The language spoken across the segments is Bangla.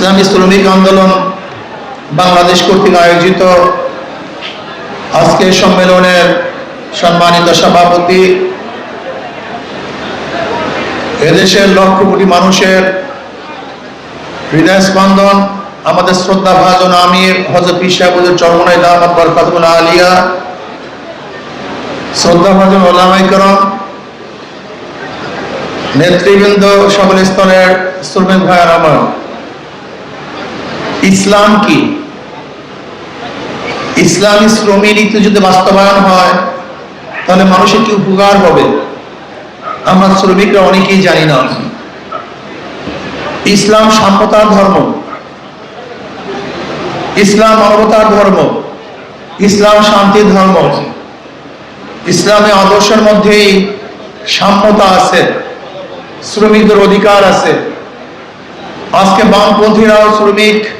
ইসলামী শ্রমিক আন্দোলন বাংলাদেশ কর্তৃক আয়োজিত আজকের সম্মেলনের সম্মানিত সভাপতি এদেশের লক্ষ কোটি মানুষের হৃদয় স্পন্দন আমাদের শ্রদ্ধা ভাজন আমির হজরত পিসাবুদের চরমনাই দামাত বরকাতুল আলিয়া শ্রদ্ধা ভাজন ওলামাই করম, নেতৃবৃন্দ সকল স্তরের শ্রমিক ভাইয়ার আমার ইসলাম কি? ইসলামী শ্রমিক নীতি যদি বাস্তবায়ন হয়, তাহলে মানুষের কি উপকার হবে? আমরা শ্রমিকরা অনেকেই জানি না। ইসলাম সাম্যতার ধর্ম। ইসলাম মানবতার ধর্ম। ইসলাম শান্তির ধর্ম। ইসলামী আদর্শের মধ্যেই সাম্যতা আছে। শ্রমিকদের অধিকার আছে। আজকে বামপন্থীরাও শ্রমিক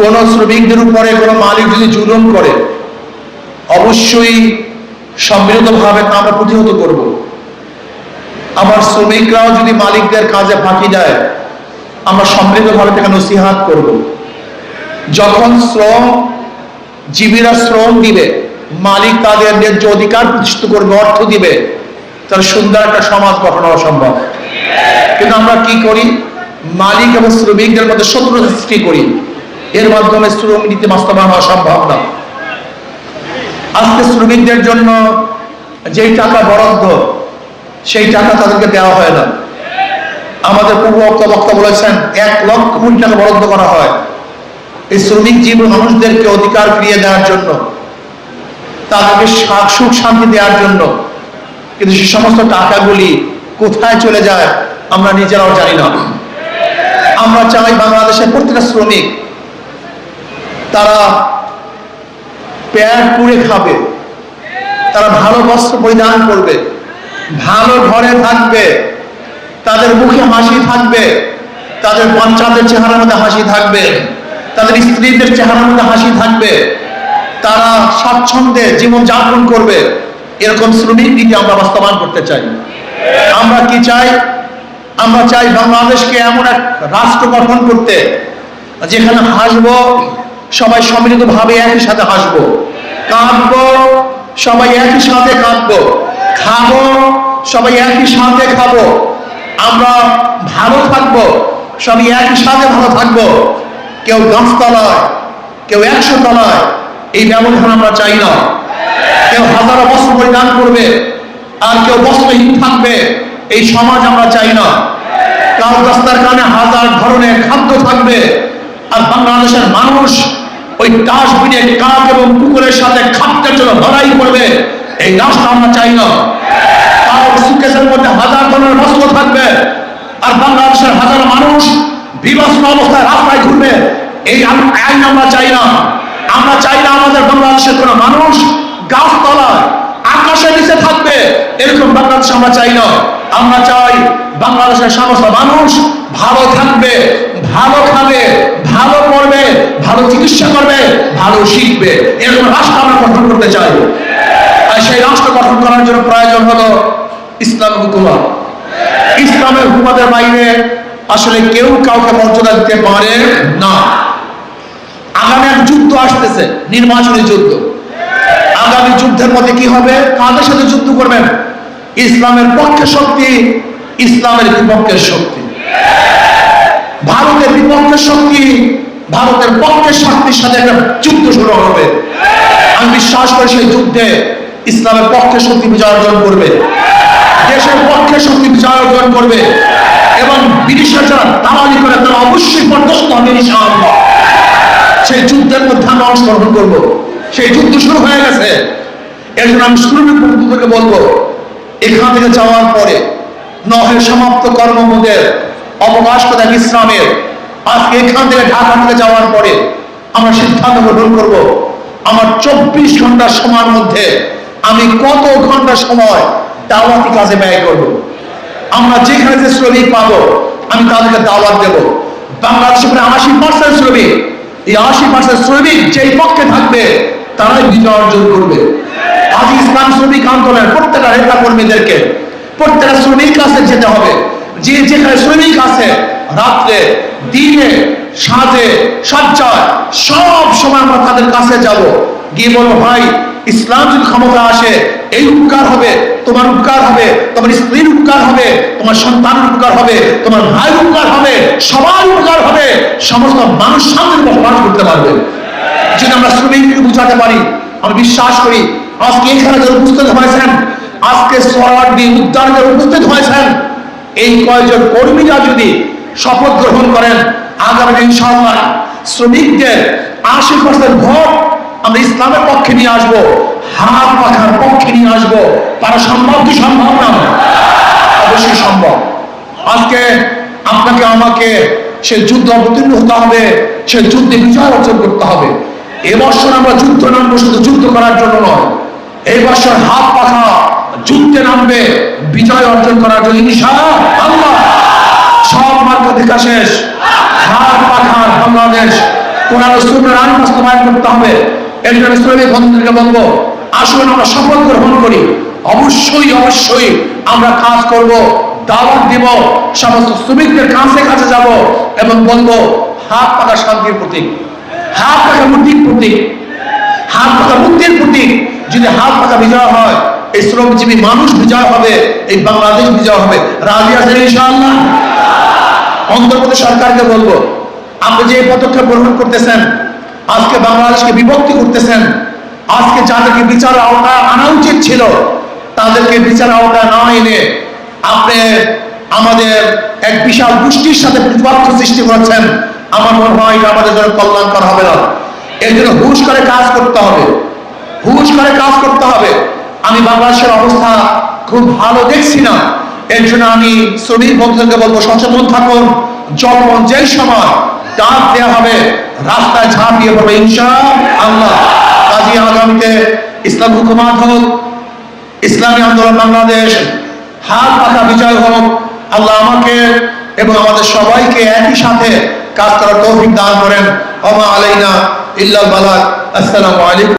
কোন শ্রমিকদের উপরে কোন মালিক যদি জুলুম করে, অবশ্যই সম্মিলিতভাবে আমরা প্রতিহত করব। আমার শ্রমিকরাও যদি মালিকদের কাজে ফাঁকি দেয়, আমরা সম্মিলিতভাবে তাকে নসিহাত করব। যখন শ্রম, জীবীরা শ্রম দিবে, মালিক তাদের ন্যায্য অধিকার প্রতিষ্ঠিত করবে, অর্থ দিবে, তাহলে সুন্দর একটা সমাজ গঠন হওয়া সম্ভব। কিন্তু আমরা কি করি? মালিক এবং শ্রমিকদের মধ্যে শত্রুতা সৃষ্টি করি। এর মাধ্যমে শ্রম নীতি বাস্তবায়ন হওয়া সম্ভব না। আজকে শ্রমিকদের জন্য যেই টাকা বরাদ্দ, সেই টাকা তাদেরকে দেওয়া হয় না। আমাদের পূর্ব বক্তা বলেছেন, এক লক্ষ কোটি টাকা বরাদ্দ করা হয়। এই শ্রমিক জীবন মানুষদেরকে অধিকার ফিরিয়ে দেওয়ার জন্য, তাদেরকে সুখ শান্তি দেওয়ার জন্য। কিন্তু সে সমস্ত টাকাগুলি কোথায় চলে যায়, আমরা নিজেরাও জানি না। আমরা চাই বাংলাদেশের প্রত্যেকটা শ্রমিক তারা প্যাট পুড়ে খাবে। তারা ভালো বস্ত্র পরিধান করবে। ভালো ঘরে থাকবে। তাদের মুখে হাসি থাকবে। তাদের বাচ্চাদের চেহারার মধ্যে হাসি থাকবে। তাদের স্ত্রীদের চেহারার মধ্যে হাসি থাকবে। তারা স্বাচ্ছন্দ্যে জীবন যাপন করবে। এরকম শ্রমিক নীতি আমরা বাস্তবায়ন করতে চাই। আমরা কি চাই? আমরা চাই বাংলাদেশকে এমন এক রাষ্ট্র গঠন করতে, যেখানে হাসবো সবাই সম্মিলিত ভাবে একই সাথে হাসবো। কাঁদবো, সবাই একই সাথে কাঁদবো। খাব, সবাই একই সাথে খাব। আমরা ভালো থাকব, সবাই একই সাথে ভালো থাকব। কেউ গাছতলায়, কেউ একশো তলায়, এই ব্যবধান আমরা চাই না। কেউ হাজারো বস্ত্র পরিধান করবে, আর কেউ বস্ত্রহীন থাকবে, এই সমাজ আমরা চাই না। কাল রাস্তার কানে হাজার ধরনের খাদ্য থাকবে আর বাংলাদেশের মানুষ ওই ডাস্টবিনে কাক এবং কুকুরের সাথে খাদ্যের জন্য লড়াই করবে। এই রাষ্ট্র আমরা চাই না। কারও সুকেশের মধ্যে হাজার ধরনের বস্ত্র থাকবে আর বাংলাদেশের হাজার মানুষ বিবস্ত্র অবস্থায় রাস্তায় ঘুরবে। এই আইন আমরা চাই না। আমরা চাই না আমাদের বাংলাদেশের কোনো মানুষ গাছতলায় আকাশের নিচে থাকবে। এরকম বাংলাদেশ আমরা চাই না। আমরা চাই বাংলাদেশের সমস্ত মানুষ ভালো থাকবে, ভালো খাবে, ভালো পড়বে, ভালো চিকিৎসা করবে, ভালো শিখবে। এরকম রাষ্ট্র আমরা গঠন করতে চাই। আর সেই রাষ্ট্র গঠন করার জন্য প্রয়োজন হলো ইসলাম হুকুমত। ইসলামের হুকুমতের বাইরে আসলে কেউ কাউকে মর্যাদা দিতে পারে না। আগামী এক যুদ্ধ আসতেছে, নির্বাচনী যুদ্ধ। আগামী যুদ্ধের মধ্যে কি হবে? কাদের সাথে যুদ্ধ করবেন? ইসলামের পক্ষে শক্তি, ইসলামের বিপক্ষের শক্তি। ভারতের বিপক্ষের শক্তি, ভারতের পক্ষের শক্তির সাথে একটা যুদ্ধ শুরু হবে। আমি বিশ্বাস করি সেই যুদ্ধে ইসলামের পক্ষে শক্তি বিজয় অর্জন করবে। দেশের পক্ষে শক্তি বিজয় অর্জন করবে। এবং ব্রিটিশের যারা দালালি করে, তারা অবশ্যই পর্যস্ত হবে সেই যুদ্ধের মধ্যে আমরা অংশগ্রহণ করব। সেই যুদ্ধ শুরু হয়ে গেছে। এর জন্য আমি বন্ধুদেরকে বলব এখান থেকে যাওয়ার পরে নহের সমাপ্ত কর্মমোদের অবকাশ প্রদান ইসলামের। আজকে এখান থেকে ঢাকা থেকে যাওয়ার পরে আমরা সিদ্ধান্ত গ্রহণ করব, আমার চব্বিশ ঘণ্টার সময়ের মধ্যে আমি কত ঘণ্টা সময় দাওয়াতি কাজে ব্যয় করব? আমরা যেখানে যে শ্রমিক পাবো, আমি তাদেরকে দাওয়াত দেব। বাংলাদেশে প্রায় আশি পার্সেন্ট শ্রমিক। এই আশি পার্সেন্ট শ্রমিক যেই পক্ষে থাকবে, তারাই বিজয় অর্জন করবে। আজ ইসলাম শ্রমিক আন্দোলনের প্রত্যেকটা নেতা কর্মীদেরকে প্রত্যেকটা শ্রমিক কাছে যেতে হবে। যে যেখানে শ্রমিক আছে, রাত্রে, দিনে সাজে সজ্জায়, সব সময় আমরা তাদের কাছে যাব। গিয়ে বলব, ভাই, ইসলাম যদি ক্ষমতা আসে, এই উপকার হবে, তোমার উপকার হবে, তোমার স্ত্রীর উপকার হবে, তোমার সন্তানের উপকার হবে, তোমার ভাইয়ের উপকার হবে, সবার উপকার হবে, সমস্ত মানুষ শান্তির বসবাস করতে পারবে। যদি আমরা শ্রমিককে বুঝাতে পারি আমি বিশ্বাস করি আজকে এখানে যারা উপস্থিত হয়েছেন, আজকে সরার্দি উদ্যান যারা উপস্থিত হয়েছেন, এই কয়েকজন কর্মীরা যদি শপথ গ্রহণ করেন, আগামী ইনশাআল্লাহ শ্রমিকদের আশি পার্সেন্ট ভোট আমরা ইসলামের পক্ষে নিয়ে আসব, হাত পাখার পক্ষে নিয়ে আসব। তারা সম্ভব কি সম্ভব না? অবশ্যই সম্ভব। আজকে আপনাকে, আমাকে সে যুদ্ধ অবতীর্ণ হতে হবে, সে যুদ্ধে বিজয় অর্জন করতে হবে। এবছর আমরা যুদ্ধ নামবো শুধু যুদ্ধ করার জন্য নয় এই বছর হাত পাখা যুদ্ধে নামবে, বিজয় অর্জন করার জন্য ইনশা আল্লাহ। সব দেখা শেষ। হাত পাখার বাংলাদেশ। কোরআন সুন্নার আইন বাস্তবায়ন করতে হবে। এর জন্য শ্রমিক বন্ধুদেরকে বলব, আসুন আমরা শপথ গ্রহণ করি। অবশ্যই অবশ্যই আমরা কাজ করব, দাওয়াত দিব, সমস্ত শ্রমিকদের কাছে কাছে যাব এবং বলব, হাত পাকা শান্তির প্রতীক। হাত পাকা মুক্তির প্রতীক। হাত পাকা মুক্তির প্রতীক। যদি হাত পাকা বিজয় হয়, এই শ্রমজীবী মানুষ বিজয় হবে, এই বাংলাদেশ বিজয় হবে। রাজি অন্ধ্রপ্রদেশ সরকারকে বলব, আপনি যে পদক্ষেপ গ্রহণ করতেছেন, আজকে বাংলাদেশকে বিভক্তি করতেছেন, আজকে যাদেরকে বিচার আওতায় আনা উচিত ছিল, তাদেরকে বিচার আওতায় না এনে আপনি আমাদের এক বিশাল গোষ্ঠীর সাথে প্রতিপক্ষ সৃষ্টি করেছেন। আমার মনে হয় আমাদের জন্য কল্যাণকর হবে না। এর জন্য হুশ করে কাজ করতে হবে। করতে হবে। আমি বাংলাদেশের অবস্থা খুব ভালো দেখছি না। এর জন্য আমি শ্রমিক বন্ধুদেরকে বলব, সচেতন থাকুন। যখন যেই সময় ডাক দেওয়া হবে, রাস্তায় ঝাঁপিয়ে পড়বে ইনশা আল্লাহ কাজী আগামীতে ইসলাম হুকুমাত হোক, ইসলামী আন্দোলন বাংলাদেশ, হাত পাখা বিজয় হোক, আল্লাহ আমাকে এবং আমাদের সবাইকে একই সাথে কাজ করার তৌফিক দান করেন। ওমা আলাইনা ইল্লাল বালাক। আসসালামু আলাইকুম।